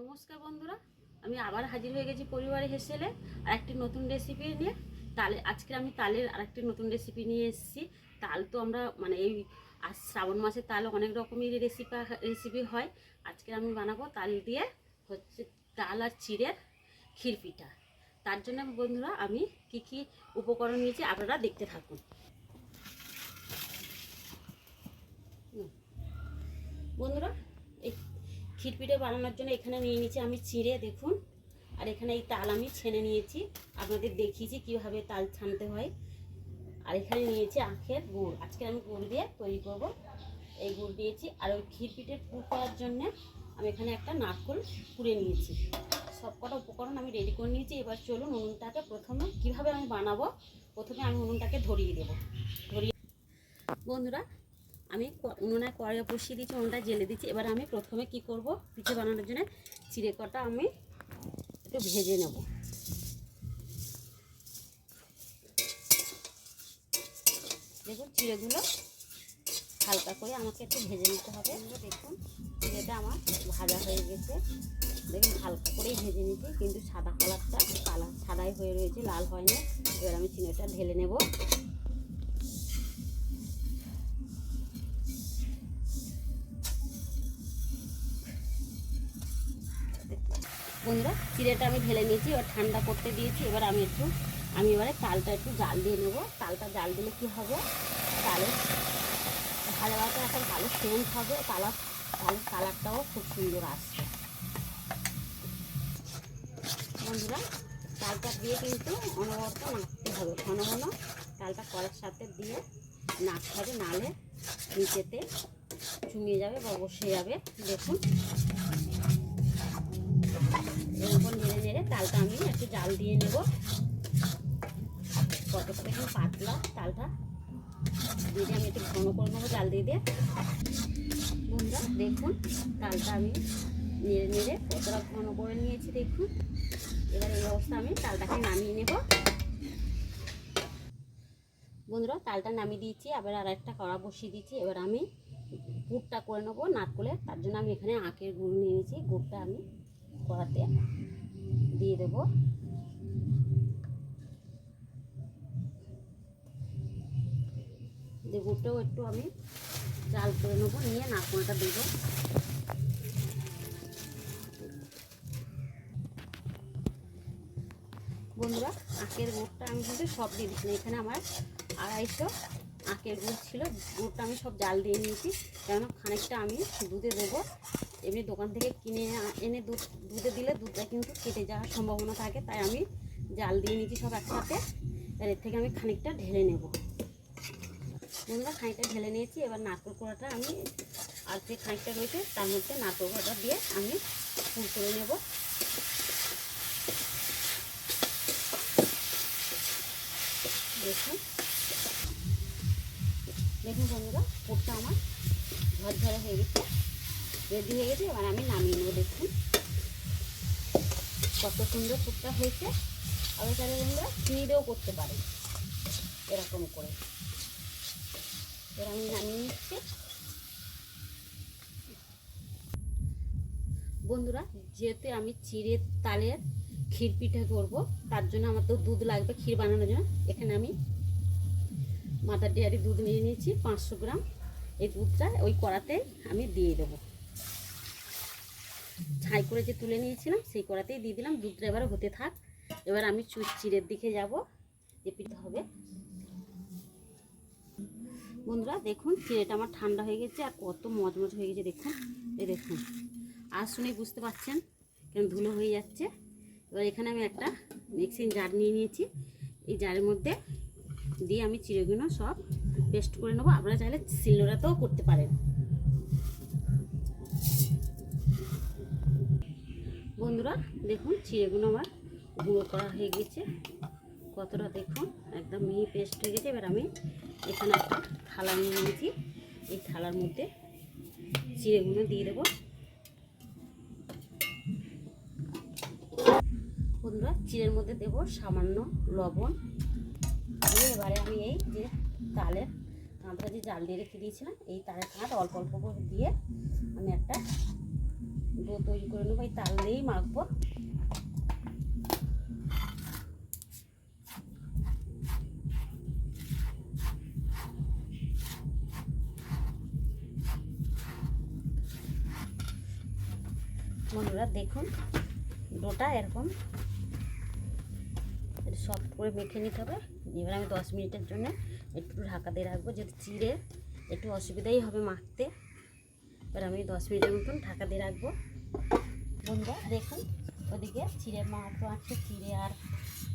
নমস্কার বন্ধুরা, আমি আবার হাজির হয়ে গেছি পরিবারে হেসেলে আর একটি নতুন রেসিপি নিয়ে। তালে আজকে আমি তালের আরেকটি নতুন রেসিপি নিয়ে এসেছি। তাল তো আমরা মানে এই আজ শ্রাবণ মাসে তাল অনেক রকমের রেসিপি রেসিপি হয়। আজকে আমি বানাবো তাল দিয়ে হচ্ছে তাল আর চিড়ের ক্ষীর পিঠা তার জন্য বন্ধুরা আমি কি কি উপকরণ নিয়েছি আপনারা দেখতে থাকুন। বন্ধুরা পিঠে বানানোর জন্য এখানে নিয়ে নিয়েছি আমি চিড়ে, দেখুন। আর এখানে এই তাল আমি ছেনে নিয়েছি। আপনাদের দেখিয়েছি কীভাবে তাল ছানতে হয়। আর এখানে নিয়েছি আখের গুড়। আজকে আমি গুড় দিয়ে তৈরি করব। এই গুড় দিয়েছি। আর ওই পিঠের পুর করার জন্য আমি এখানে একটা নারকোল পুড়ে নিয়েছি। সব কটা উপকরণ আমি রেডি করে নিয়েছি। এবার চলুন উনুনটাকে প্রথমে কীভাবে আমি বানাবো? প্রথমে আমি উনুনটাকে ধরিয়ে দেবো। ধরিয়ে বন্ধুরা আমি উনুনে কড়াই বসিয়ে দিয়েছি, উনুনটা জেলে দিচ্ছি এবার আমি প্রথমে কি করব? পিঠে বানানোর জন্য চিড়ে কটা আমি একটু ভেজে নেব। দেখুন, চিড়েগুলো হালকা করে আমাকে একটু ভেজে নিতে হবে। দেখুন, চিড়েটা আমার ভাজা হয়ে গেছে। দেখুন, হালকা করেই ভেজে নিয়েছি, কিন্তু সাদা কালারটা কালার সাদাই হয়ে রয়েছে, লাল হয়নি। এবার আমি চিড়েটা ঢেলে নেব। বন্ধুরা চিড়েটা আমি ঢেলে নিয়েছি, এবার ঠান্ডা করতে দিয়েছি, এবার আমি একটু, আমি এবারে তালটা একটু জাল দিয়ে নেব। তালটা জাল দিলে কী হবে? তালে ভালো ভালো একটা ভালো সেন্ট হবে কালার তালের কালারটাও খুব সুন্দর আসছে। বন্ধুরা, তালটা দিয়ে কিন্তু অনবরত নাড়তে হবে, ঘন ঘন তালটা কড়ার সাথে দিয়ে নাড়তে হবে, নালে নিচেতে চুমিয়ে যাবে বা বসে যাবে। দেখুন তালটা আমি একটু জাল দিয়ে নেব। কতটা দেখুন পাতলা তালটা দিয়ে আমি একটু ঘন করে নেব জাল দিয়ে দিয়ে। বন্ধুরা, দেখুন তালটা আমি নেড়ে নেড়ে কতটা ঘন করে নিয়েছি, দেখুন। এবার এই অবস্থা আমি তালটাকে নামিয়ে নেব। বন্ধুরা তালটা নামিয়ে দিয়েছি, আবার আর একটা কড়া বসিয়ে দিয়েছি। এবার আমি গুড়টা করে নেব নারকলের। তার জন্য আমি এখানে আখের গুড় নিয়েছি, গুড়টা আমি কড়াতে। দিয়ে দেবো। গুড়টাও একটু আমি জাল করে নেব, নিয়ে নারকলটা দেবো। বন্ধুরা, আখের গুড়টা আমি কিন্তু সব দিয়ে দিচ্ছি না। এখানে আমার আড়াইশো আখের গুড় ছিল, গুড়টা আমি সব জাল দিয়ে নিয়েছি, কেননা খানিকটা আমি দুধে দেবো। এমনি দোকান থেকে কিনে এনে দুধ, দুধে দিলে দুধটা কিন্তু কেটে যাওয়ার সম্ভাবনা থাকে, তাই আমি জাল দিয়ে নিয়েছি সব একসাথে। এর থেকে আমি খানিকটা ঢেলে নেব। বন্ধুরা, খানিকটা ঢেলে নিয়েছি, এবার নারকেল কোড়াটা আমি আর যে খানিকটা রয়েছে তার মধ্যে নারকেল কোড়াটা দিয়ে আমি ফুল করে নেব। দেখুন। দেখুন বন্ধুরা পুরটা আমার ঝরঝরে হয়ে গেছে। রেডি হয়ে গেছে। এবার আমি নামিয়ে নেব, দেখুন। কত সুন্দর পুরটা হয়েছে। আবার তাহলে বন্ধুরা চিনি করতে পারে। এরকম করে। এবার আমি নামিয়ে নিচ্ছি। বন্ধুরা, যেহেতু আমি চিড়ে তালের ক্ষীর পিঠা করব তার জন্য আমার তো দুধ লাগবে ক্ষীর বানানোর জন্য। এখানে আমি মাদার ডেয়ারি দুধ নিয়ে নিয়েছি, পাঁচশো গ্রাম। এই দুধটা ওই কড়াতে আমি দিয়ে দেবো। ছাই করে যে তুলে নিয়েছিলাম, সেই কড়াতেই দিয়ে দিলাম। দুধটা এবার হতে থাক। এবার আমি চিড়ের দিকে যাব, যে পিঠা হবে। বন্ধুরা, দেখুন, চিড়েটা আমার ঠান্ডা হয়ে গেছে আর কত মজমজ হয়ে গেছে, দেখুন। এই দেখুন, আর শুনে বুঝতে পারছেন কেন ধুলো হয়ে যাচ্ছে। এবার এখানে আমি একটা মিক্সিং জার নিয়ে নিয়েছি। এই জারের মধ্যে দিয়ে আমি চিড়েগুলো সব পেস্ট করে নেব। আপনারা চাইলে শিলনোড়াতেও করতে পারেন। বন্ধুরা, দেখুন চিড়েগুলো আমার গুঁড়ো করা হয়ে গেছে। কতটা দেখুন, একদম মিহি পেস্ট হয়ে গেছে। এবার আমি এখানে একটা থালা নিয়ে নিয়েছি। এই থালার মধ্যে চিড়েগুলো দিয়ে দেবো। বন্ধুরা, চিড়ের মধ্যে দেবো সামান্য লবণ। এবারে আমি এই যে তালের কাঁধটা যে জাল দিয়ে রেখে দিয়েছিলাম, এই তালের কাঁধ অল্প অল্প করে দিয়ে আমি একটা ডো তৈরি করে নেব, এই তাল দিয়েই মাখবো। বন্ধুরা, দেখুন, ডোটা এরকম। সফট করে মেখে নিতে হবে। এবার আমি দশ মিনিটের জন্য একটু ঢাকা দিয়ে রাখব, যেহেতু চিড়ে, একটু অসুবিধাই হবে মাখতে। এবার আমি দশ মিনিটের মতন ঢাকা দিয়ে রাখব। বন্ধুরা দেখুন, ওদিকে চিড়ে মাখতে মাখতে চিড়ে আর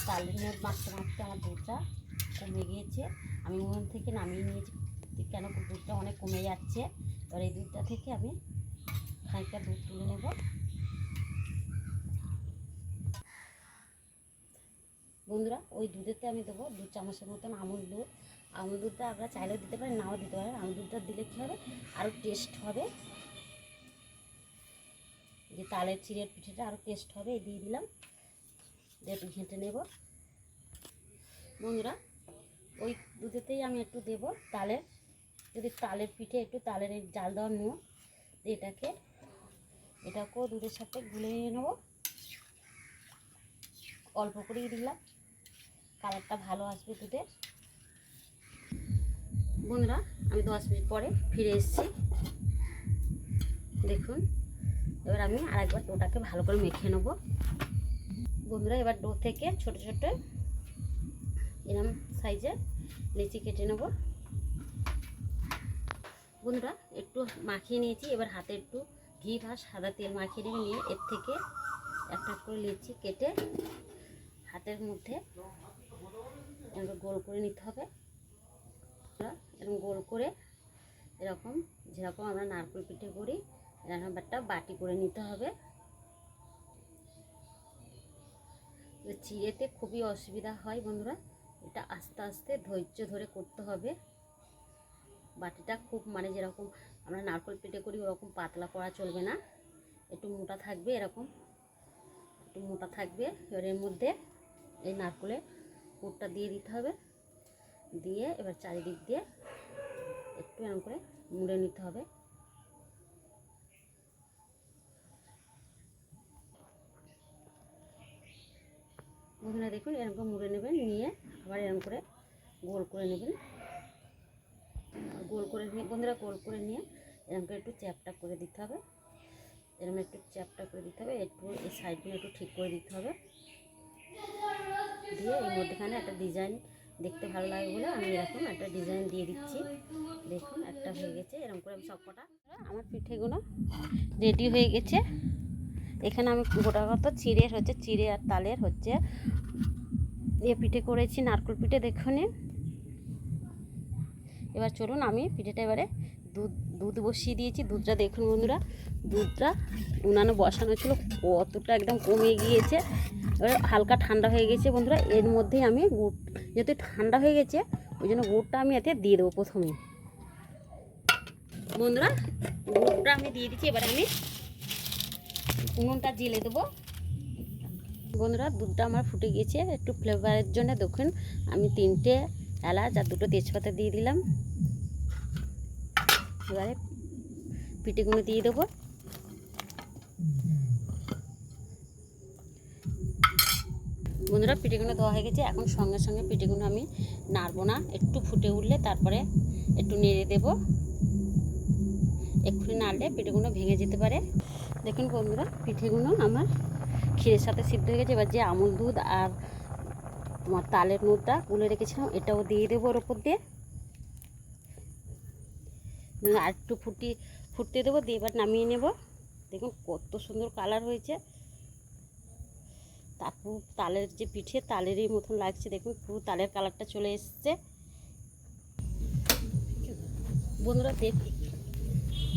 তালের নোট মাখতে আমার দুধটা কমে গিয়েছে। আমি উনুন থেকে নামিয়ে নিয়েছি, কেন দুধটা অনেক কমে যাচ্ছে। এবার এই দুধটা থেকে আমি খানিকটা দুধ তুলে নেব। বন্ধুরা, ওই দুধেতে আমি দেবো দু চামচের মতন আমুল দুধ। আমুল দুধটা আপনারা চাইলেও দিতে পারেন নাও দিতে পারেন। আমুল দুধটা দিলে কী হবে? আরও টেস্ট হবে। যে তালের চিড়ের পিঠেটা আরও টেস্ট হবে দিয়ে দিলাম। দিয়ে ঘেঁটে নেব। বন্ধুরা, ওই দুধেতেই আমি একটু দেব তালের। যদি তালের পিঠে একটু তালের জাল দেওয়ার নেব এটাকে, এটাকেও দুধের সাথে গুলে নিয়ে নেব। অল্প করেই দিলাম। কালারটা ভালো আসবে দুধের। বন্ধুরা, আমি দশ মিনিট পরে ফিরে এসেছি। দেখুন, এবার আমি আরেকবার ডোটাকে ভালো করে মেখে নেব। বন্ধুরা, এবার ডো থেকে ছোট ছোট এরম সাইজে লিচি কেটে নেব। বন্ধুরা, একটু মাখিয়ে নিয়েছি। এবার হাতে একটু ঘি বা সাদা তেল মাখিয়ে নিয়ে এর থেকে একটা করে লিচি কেটে হাতের মধ্যে গোল করে নিতে হবে। এরকম গোল করে এরকম যেরকম আমরা নারকেল পিঠে করি, এরকম একটা বাটি করে নিতে হবে। চিড়েতে খুবই অসুবিধা হয় বন্ধুরা, এটা আস্তে আস্তে ধৈর্য ধরে করতে হবে। বাটিটা খুব মানে যেরকম আমরা নারকেল পিঠে করি, ওরকম পাতলা করা চলবে না। একটু মোটা থাকবে এরকম, একটু মোটা থাকবে। এর মধ্যে এই নারকেলের পুরটা দিয়ে দিতে হবে। দিয়ে এবার চারিদিক দিয়ে একটু এরকম করে মুড়ে নিতে হবে। বন্ধুরা দেখুন এরকম মুড়ে নেবেন, নিয়ে আবার এরকম করে গোল করে নেবেন। গোল করে নিয়ে, বন্ধুরা গোল করে নিয়ে এরকম করে একটু চ্যাপটা করে দিতে হবে। এরকম একটু চ্যাপটা করে দিতে হবে, একটু এই সাইডগুলো একটু ঠিক করে দিতে হবে। দিয়ে এর মধ্যেখানে একটা ডিজাইন দেখতে ভালো লাগে বলে আমি এরকম একটা ডিজাইন দিয়ে দিচ্ছি। দেখুন, একটা হয়ে গেছে। এরকম করে আমি সব কটা আমার পিঠেগুলো রেডি হয়ে গেছে। এখানে আমি গোটা কত চিড়ের হচ্ছে, চিড়ে আর তালের হচ্ছে এ পিঠে করেছি, নারকেল পিঠে, দেখুন। এবার চলুন আমি পিঠেটা এবারে দুধ দুধ বসিয়ে দিয়েছি, দুধটা দেখুন বন্ধুরা, দুধটা উনানে বসানো ছিল, কতটা একদম কমে গিয়েছে। এবার হালকা ঠান্ডা হয়ে গেছে বন্ধুরা, এর মধ্যেই আমি গুড়, যেহেতু ঠান্ডা হয়ে গেছে, ওই জন্য গুড়টা আমি এতে দিয়ে দেবো প্রথমে। বন্ধুরা, গুড়টা আমি দিয়ে দিচ্ছি, এবার আমি উনুনটা জেলে দেবো। বন্ধুরা, দুধটা আমার ফুটে গিয়েছে, একটু ফ্লেভারের জন্য দেখুন, আমি তিনটে এলাচ আর দুটো তেজপাতা দিয়ে দিলাম। এবারে পিঠেগুলো দিয়ে দেবো। বন্ধুরা, পিঠেগুলো দেওয়া হয়ে গেছে। এখন সঙ্গে সঙ্গে পিঠেগুলো আমি নাড়বো না। একটু ফুটে উঠলে তারপরে একটু নেড়ে দেব। এক্ষুনি নাড়লে পিঠেগুলো ভেঙে যেতে পারে। দেখুন বন্ধুরা, পিঠেগুলো আমার ক্ষীরের সাথে সিদ্ধ হয়ে গেছে। এবার যে আমুল দুধ আর তোমার তালের নুরটা গুলে রেখেছিলাম, এটাও দিয়ে দেবো ওর ওপর দিয়ে। আর একটু ফুটি ফুটতে দেবো, দিয়ে এবার নামিয়ে নেব। দেখুন কত সুন্দর কালার হয়েছে। তারপর তালের যে পিঠে, তালেরই মতন লাগছে। দেখুন পুরো তালের কালারটা চলে এসছে। বন্ধুরা দেখ,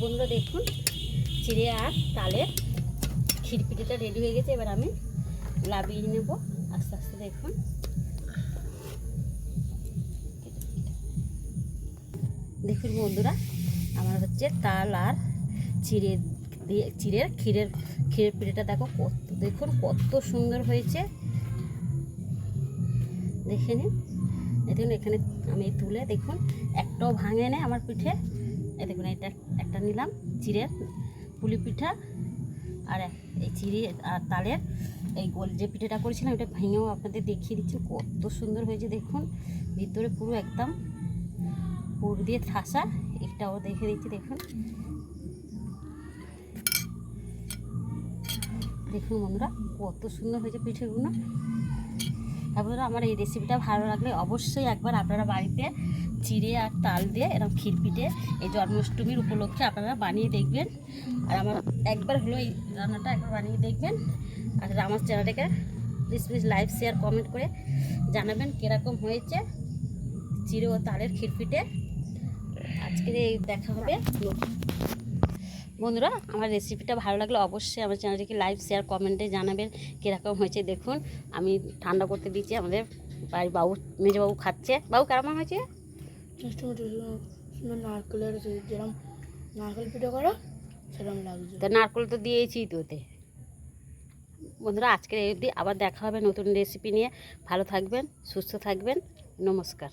বন্ধুরা দেখুন, চিড়ে আর তালের ক্ষীর রেডি হয়ে গেছে। এবার আমি লাবিয়ে নেব। আস্তে আস্তে দেখুন। দেখুন বন্ধুরা আমার হচ্ছে তাল আর চিড়ে দিয়ে, চিড়ের ক্ষীরের ক্ষীরের পিঠেটা দেখো কত, দেখুন কত সুন্দর হয়েছে। দেখে নিন। দেখুন, এখানে আমি তুলে দেখুন, একটাও ভাঙে নেই আমার পিঠে। এই দেখুন, এটা একটা নিলাম চিড়ের পুলি পিঠা। আর এই চিড়ে আর তালের এই গোল যে পিঠেটা করেছিলাম, এটা ভেঙেও আপনাদের দেখিয়ে দিচ্ছি, কত সুন্দর হয়েছে দেখুন। ভিতরে পুরো একদম পুর দিয়ে ঠাসা। এটাও দেখে দিচ্ছি, দেখুন। দেখুন বন্ধুরা, কত সুন্দর হয়েছে পিঠেগুলো। আপনারা আমার এই রেসিপিটা ভালো লাগলে অবশ্যই একবার আপনারা বাড়িতে চিড়ে আর তাল দিয়ে এরকম পিঠে এই জন্মাষ্টমীর উপলক্ষে আপনারা বানিয়ে দেখবেন। আর আমার একবার হলো এই রান্নাটা একবার বানিয়ে দেখবেন। আর আমার চ্যানেলটাকে please please live share comment করে জানাবেন কীরকম হয়েছে চিড়ে ও তালের ক্ষীর এই দেখা হবে বন্ধুরা আমার রেসিপিটা ভালো লাগলে অবশ্যই আমার চ্যানেলটিকে লাইভ শেয়ার কমেন্টে জানাবেন কীরকম হয়েছে। দেখুন আমি ঠান্ডা করতে দিচ্ছি আমাদের বাড়ির বাবু মেজবাবু খাচ্ছে। বাবু কেমন হয়েছে? নারকেলের যেরকম নারকেল পিঠে করা সেরকম লাগছে। তা নারকল তো দিয়েছি তোতে। বন্ধুরা আজকের এই অবধি আবার দেখা হবে নতুন রেসিপি নিয়ে। ভালো থাকবেন সুস্থ থাকবেন। নমস্কার।